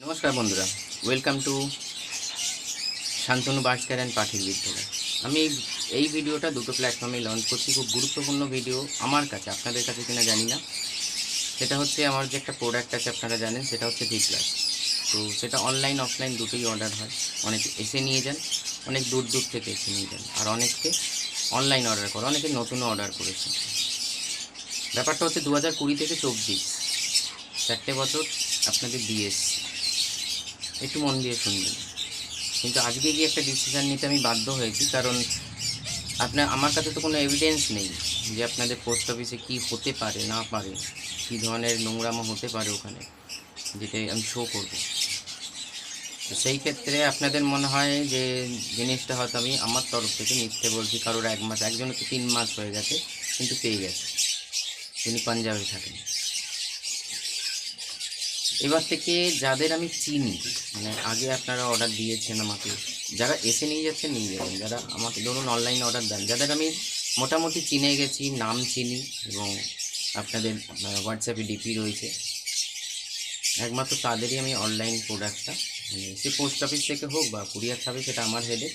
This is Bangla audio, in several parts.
নমস্কার বন্ধুরা welcome to Shantanu birds care and পাখির বিদ্যালয়। আমি এই- ভিডিওটা দুটো প্ল্যাটফর্মে লঞ্চ করছি, খুব গুরুত্বপূর্ণ ভিডিও আমার কাছে, আপনাদের কাছে কিনা জানি না। সেটা হচ্ছে আমার যে একটা প্রোডাক্ট আছে, আপনারা জানেন, সেটা হচ্ছে ভি প্লাস তো সেটা অনলাইন অফলাইন দুটোই অর্ডার হয়। অনেকে এসে নিয়ে যান, অনেক দূর দূর থেকে এসে নিয়ে যান। আর অনেককে অনলাইন অর্ডার করে, অনেকে নতুন অর্ডার করেছে। ব্যাপারটা হচ্ছে দু হাজার কুড়ি থেকে চব্বিশ, চারটে বছর আপনাদের দিয়ে এসছি। একটু মন দিয়ে শুনবেন। কিন্তু আজকে গিয়ে একটা ডিসিশান নিতে আমি বাধ্য হয়েছি, কারণ আপনার আমার কাছে তো কোনো এভিডেন্স নেই যে আপনাদের পোস্ট অফিসে কী হতে পারে, না পারে, কী ধরনের নোংরামো হতে পারে ওখানে, যেটা আমি শো করব। তো সেই ক্ষেত্রে আপনাদের মনে হয় যে জিনিসটা হয়তো আমি আমার তরফ থেকে মিথ্যে বলছি, কারোর এক মাস, একজনের তো তিন মাস হয়ে গেছে, কিন্তু পেয়ে গেছে। তিনি পাঞ্জাবে থাকেন। এবার থেকে যাদের আমি চিনি মানে আগে আপনারা অর্ডার দিয়েছেন আমাকে, যারা এসে নিয়ে যাচ্ছেন নিয়ে যাবেন, যারা আমাকে ধরুন অনলাইন অর্ডার দেন, যাদের আমি মোটামুটি চিনে গেছি, নাম চিনি এবং আপনাদের হোয়াটসঅ্যাপে ডিপি রয়েছে, একমাত্র তাদেরই আমি অনলাইন প্রোডাক্টটা মানে সে পোস্ট অফিস থেকে হোক বা কুরিয়ার সার্ভিস সেটা আমার হেডে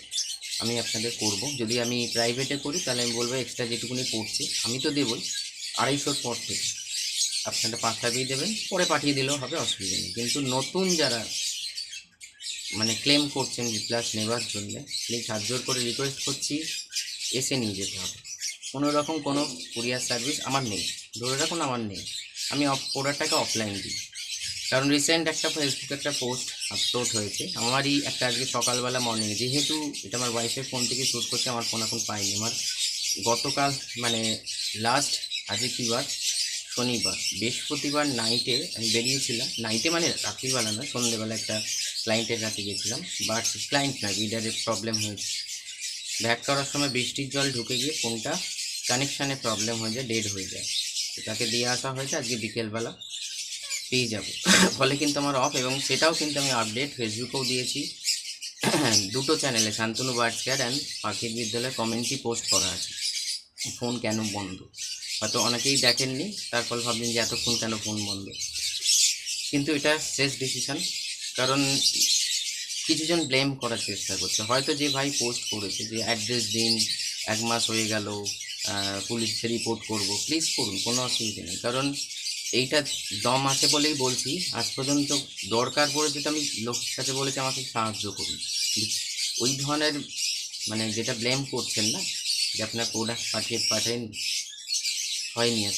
আমি আপনাদের করব। যদি আমি প্রাইভেটে করি, তাহলে আমি বলব এক্সট্রা যেটুকুনি পড়ছে, আমি তো দেবই, আড়াইশোর পর থেকে। আপনারা দিয়ে দেবেন, পরে পাঠিয়ে দিলেও হবে, অসুবিধা নেই। কিন্তু নতুন যারা মানে ক্লেম করছেন প্লাস নেবার জন্য প্লিজ হাত জোর করে রিকোয়েস্ট করছি, এসে নিয়ে যেতে হবে। কোনো রকম কোনো কুরিয়ার সার্ভিস আমার নেই। ধরে রাখুন আমার নেই। আমি প্রোডাক্টটাকে অফলাইন দিই। কারণ রিসেন্ট একটা ফেসবুকে একটা পোস্ট আপলোড হয়েছে। আমারই একটা আজকে সকালবেলা মর্নিং যেহেতু এটা আমার ওয়াইফের ফোন থেকে শ্যুট করছে, আমার ফোন এখন পাইনি। আমার গতকাল মানে লাস্ট আজকে কী বার? শনিবার, বৃহস্পতিবার নাইটে আমি বেরিয়েছিলাম। নাইটে মানে রাত্রিবেলা না সন্ধ্যেবেলা একটা ক্লায়েন্টের কাছে গেছিলাম বাট ক্লায়েন্ট না রিডারের প্রবলেম হয়েছে। ব্যাক করার সময় বৃষ্টির জল ঢুকে গিয়ে ফোনটা কানেকশানে প্রবলেম হয়ে যায় ডেড হয়ে যায়। তো তাকে দিয়ে আসা হয়েছে, আজকে বিকেলবেলা। পেয়ে যাব। ফলে কিন্তু আমার অফ এবং সেটাও কিন্তু আমি আপডেট ফেসবুকেও দিয়েছি। দুটো চ্যানেলে শান্তনু বার্ডস কেয়ার অ্যান্ড পাখির বিদ্যালয়ে কমেন্টই পোস্ট করা আছে। ফোন কেন বন্ধ? হয়তো অনেকেই দেখেননি, তার ফলে ভাবলেন যে এতক্ষণ কেন ফোন বন্ধ? কিন্তু এটা শেষ ডিসিশন কারণ কিছুজন ব্লেম করার চেষ্টা করছে। হয়তো যে ভাই পোস্ট করেছে যে অ্যাড্রেস দিন, এক মাস হয়ে গেল পুলিশে রিপোর্ট করব প্লিজ করুন, কোনো অসুবিধা নেই। কারণ এইটা দম আছে বলেই বলছি, আজ পর্যন্ত দরকার পড়েছে তো আমি লোকের কাছে বলেছি, আমাকে সাহায্য করুন। ওই ধরনের মানে যেটা ব্লেম করছেন না, যে আপনার প্রোডাক্ট পাঠিয়ে পাঠান হয়নি আজ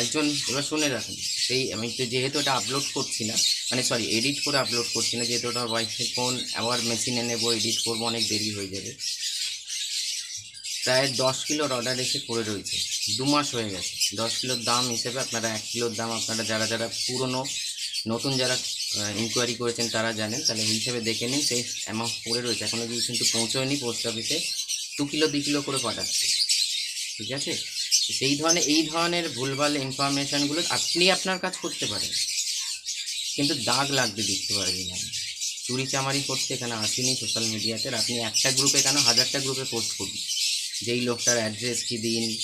একজন এবার শুনে রাখুন, সেই আমি তো যেহেতু ওটা আপলোড করছি না মানে সরি এডিট করে আপলোড করছি না, যেহেতু ওটা ওয়াইফাই ফোন আবার মেশিনে নেব এডিট করব, অনেক দেরি হয়ে যাবে। প্রায় দশ কিলোর অর্ডার এসে পড়ে রয়েছে, দু মাস হয়ে গেছে। দশ কিলোর দাম হিসেবে আপনারা এক কিলোর দাম আপনারা যারা যারা পুরনো, নতুন যারা ইনকোয়ারি করেছেন তারা জানেন, তাহলে হিসেবে দেখে নিন, সেই অ্যামাউন্ট পড়ে রয়েছে। এখনও কিন্তু পৌঁছয়নি পোস্ট অফিসে দু কিলো দু কিলো করে পাঠাচ্ছে। ঠিক আছে? সেই ধরনের এই ধরনের ভুলভাল ইনফরমেশানগুলো আপনি আপনার কাজ করতে পারেন। কিন্তু দাগ লাগবে দেখতে পারবেন না। চুরি চামারি করতে এখানে আসেনি সোশ্যাল মিডিয়াতে আপনি একটা গ্রুপে কেন হাজারটা গ্রুপে পোস্ট করুন যেই লোকটার অ্যাড্রেস কি দিন?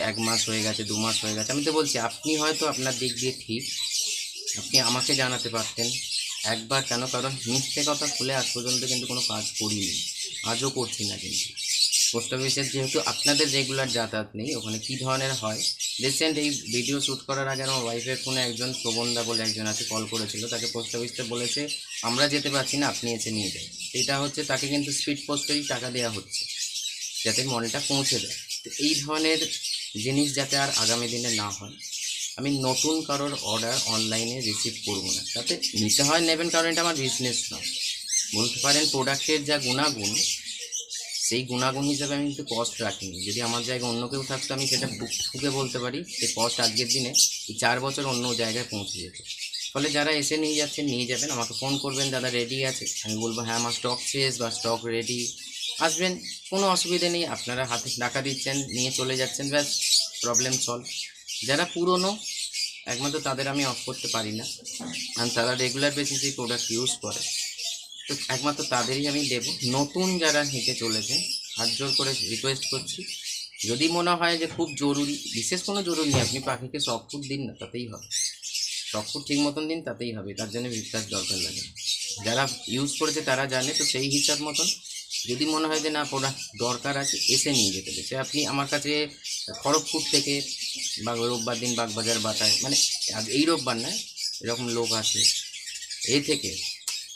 এক মাস হয়ে গেছে, দু মাস হয়ে গেছে। আমি তো বলছি, আপনি হয়তো আপনার দিক দিয়ে ঠিক। আপনি আমাকে জানাতে পারতেন। একবার কেন? কারণ মিথ্যে কথা খুলে আজ পর্যন্ত কিন্তু কোনো কাজ করিনি। আজও করছি না কিন্তু। পোস্ট অফিসের যেহেতু আপনাদের রেগুলার যাতায়াত নেই, ওখানে কী ধরনের হয়? রিসেন্ট এই ভিডিও শ্যুট করার আগে আমার ওয়াইফের ফোনে একজন প্রবন্ধা বলে একজন আছে কল করেছিল, তাকে পোস্ট অফিসে বলেছে, আমরা যেতে পারছি না, আপনি এসে নিয়ে যান। এটা হচ্ছে তাকে কিন্তু স্পিড পোস্টেরই টাকা দেওয়া হচ্ছে, যাতে মলটা পৌঁছে দেয় তো এই ধরনের জিনিস যাতে আর আগামী দিনে না হয়, আমি নতুন কারোর অর্ডার অনলাইনে রিসিভ করব না। তাতে নিতে হয় নেবেন, কারণ এটা আমার বিজনেস নয়। বলতে পারেন প্রোডাক্টের যা গুণাগুণ সেই গুণাগুণ হিসাবে আমি কিন্তু কস্ট রাখিনি। যদি আমার জায়গায় অন্য কেউ থাকতো, আমি সেটা ঠুকে বলতে পারি যে কস্ট আজকের দিনে এই চার বছর অন্য জায়গায় পৌঁছে যেত। ফলে যারা এসে নিয়ে যাচ্ছেন নিয়ে যাবেন, আমাকে ফোন করবেন, দাদা রেডি আছে? আমি বলব হ্যাঁ আমার স্টক শেষ বা স্টক রেডি আসবেন, কোনো অসুবিধে নেই, আপনারা হাতে টাকা দিচ্ছেন, নিয়ে চলে যাচ্ছেন, ব্যাস প্রবলেম সলভ যারা পুরনো, একমাত্র তাদের আমি অফ করতে পারি না। কারণ তারা রেগুলার বেসিসে প্রোডাক্ট ইউজ করে। তো একমাত্র তাদেরই আমি দেব। নতুন যারা হেঁটে চলেছে, হাত জোর করে রিকোয়েস্ট করছি। যদি মনে হয় যে খুব জরুরি, বিশেষ কোনো জরুরি আপনি পাখিকে সফট ফুড দিন না, তাতেই হবে। সবকুট ঠিক মতন দিন, তাতেই হবে, তার জন্য বিশ্বাস দরকার লাগে। যারা ইউজ করেছে তারা জানে, তো সেই হিসাব মতন। যদি মনে হয় যে না প্রোডাক্ট দরকার আছে, এসে নিয়ে যেতে সে আপনি আমার কাছে খড়গপুর থেকে বা রোববার দিন বাগবাজার বাটায় মানে এই রোববার না, এরকম লোক আছে এই থেকে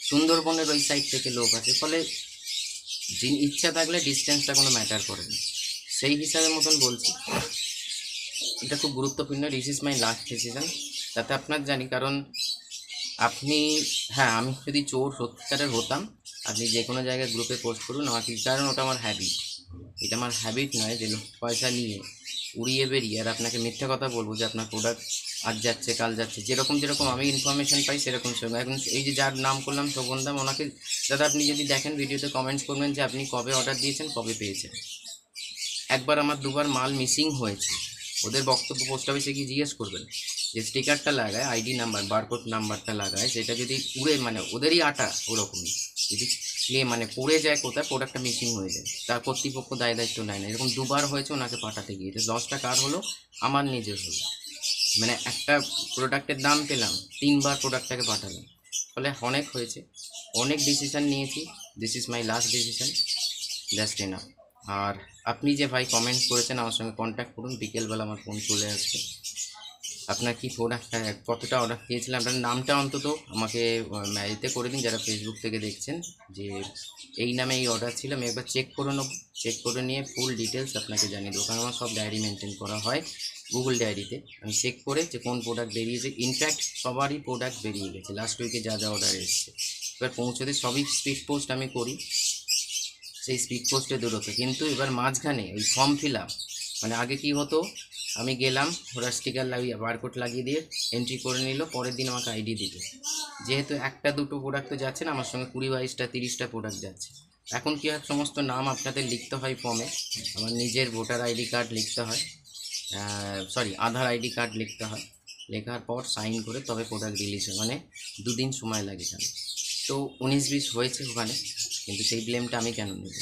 সুন্দরবনের ওই সাইড থেকে লোক আছে ফলে যিনি ইচ্ছা থাকলে ডিস্টেন্সটা কোনো ম্যাটার করে না। সেই হিসাবে মতন বলছি। এটা খুব গুরুত্বপূর্ণ this is my last decision তাতে আপনার জানি, কারণ আপনি হ্যাঁ আমি যদি চোর, সত্যিকারের হতাম, আপনি যে কোনো জায়গায় গ্রুপে পোস্ট করুন, আমার কি কারণ ওটা আমার হ্যাবিট এটা আমার হ্যাবিট নয় যে পয়সা নিয়ে উড়িয়ে বেরিয়ে আর আপনাকে মিথ্যা কথা বলব যে আপনার প্রোডাক্ট আজ যাচ্ছে, কাল যাচ্ছে। যেরকম যেরকম আমি ইনফরমেশন পাই, সেরকম সেরকম। এখন এই যে যার নাম করলাম শোভনদাম, ওনাকে দাদা আপনি যদি দেখেন ভিডিওতে কমেন্টস করবেন যে আপনি কবে অর্ডার দিয়েছেন, কবে পেয়েছেন। একবার আমার দুবার মাল মিসিং হয়েছে। ওদের বক্তব্য পোস্ট অফিসে গিয়ে জিজ্ঞেস করবেন যে স্টিকারটা লাগায় আইডি নাম্বার বারকোড নাম্বারটা লাগায়, সেটা যদি উড়ে মানে ওদেরই আটা ওরকমই। যদি নিয়ে মানে পড়ে যায় কোথায় প্রোডাক্টটা মিসিং হয়ে যায়। তার কর্তৃপক্ষ দায় দায়িত্ব নেয় না। এরকম দুবার হয়েছে ওনাকে পাঠাতে গিয়ে। লসটা কার হলো, আমার নিজের হলো। মানে একটা প্রোডাক্টের দাম পেলাম, তিনবার প্রোডাক্টটাকে পাঠালাম। ফলে অনেক হয়েছে। অনেক ডিসিশন নিয়েছি। This is my last decision just enough আর আপনি যে ভাই কমেন্ট করেছেন, আমার সঙ্গে কন্ট্যাক্ট করুন। বিকেলবেলা আমার ফোন চলে আসবে। আপনার কি প্রোডাক্টটা কতটা অর্ডার দিয়েছিলেন আপনার নামটা অন্তত আমাকে এতে করে দিন যারা ফেসবুক থেকে দেখছেন যে এই নামে এই অর্ডার ছিল। আমি একবার চেক করে নেব চেক করে নিয়ে ফুল ডিটেলস আপনাকে জানিয়ে দেবো। কারণ আমার সব ডায়েরি মেনটেন করা হয় গুগল ডায়েরিতে আমি চেক করে যে কোন প্রোডাক্ট বেরিয়েছে। ইনফ্যাক্ট সবারই প্রোডাক্ট বেরিয়ে গেছে। লাস্ট উইকে যা যা অর্ডার এসেছে। এবার পৌঁছতে সবই স্পিড পোস্ট আমি করি। সেই স্পিড পোস্টে দূরত্ব। কিন্তু এবার মাঝখানে ওই ফর্ম ফিল আপ মানে আগে কি হতো? আমি গেলাম, ওরা স্টিকার লাগিয়ে বারকোড লাগিয়ে দিয়ে এন্ট্রি করে নিল, পরের দিন আমাকে আইডি দিত যেহেতু একটা দুটো প্রোডাক্ট তো যাচ্ছে না, আমার সঙ্গে কুড়ি বাইশটা, তিরিশটা প্রোডাক্ট যাচ্ছে। এখন কি হয়, সমস্ত নাম আপনাদের লিখতে হয় ফর্মে আমার নিজের ভোটার আইডি কার্ড লিখতে হয় সরি আধার আইডি কার্ড লিখতে হয়, লেখার পর সাইন করে তবে প্রোডাক্ট রিলিজ হয় মানে দুদিন সময় লাগে তো উনিশ বিশ হয়েছে ওখানে, কিন্তু সেই ব্লেমটা আমি কেন নেব?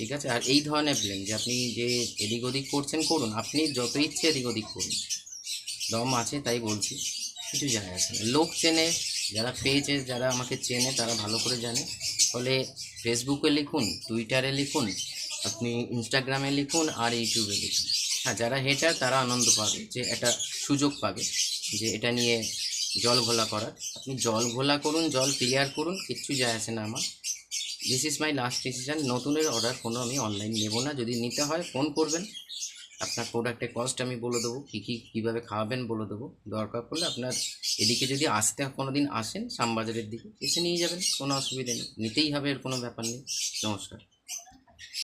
ঠিক আছে? আর এই ধরনের ব্লেম যে আপনি যে এদিক ওদিক করছেন, করুন। আপনি যত ইচ্ছে এদিক ওদিক করুন। দম আছে তাই বলছি, কিছু যায় আসে না। লোক চেনে, যারা পেয়েছে যারা আমাকে চেনে, তারা ভালো করে জানে। ফলে ফেসবুকে লিখুন টুইটারে লিখুন, আপনি ইনস্টাগ্রামে লিখুন আর ইউটিউবে লিখুন। হ্যাঁ যারা হেটার তারা আনন্দ পাবে যে একটা সুযোগ পাবে যে এটা নিয়ে জল ঘোলা করার। আপনি জল ঘোলা করুন, জল ক্লিয়ার করুন, কিচ্ছু যায় আসে না আমার। This is my last decision নতুনের অর্ডার কোনো আমি অনলাইন নেব না। যদি নিতে হয় ফোন করবেন। আপনার প্রোডাক্টের কস্ট আমি বলে দেবো। কী কী, কীভাবে খাওয়াবেন বলে দেবো। দরকার পড়লে আপনার এদিকে যদি আসতে কোনো দিন আসেন, শ্যামবাজারের দিকে, এসে নিয়ে যাবেন। কোনো অসুবিধা নেই। নিতেই হবে, এর কোনো ব্যাপার নেই। নমস্কার।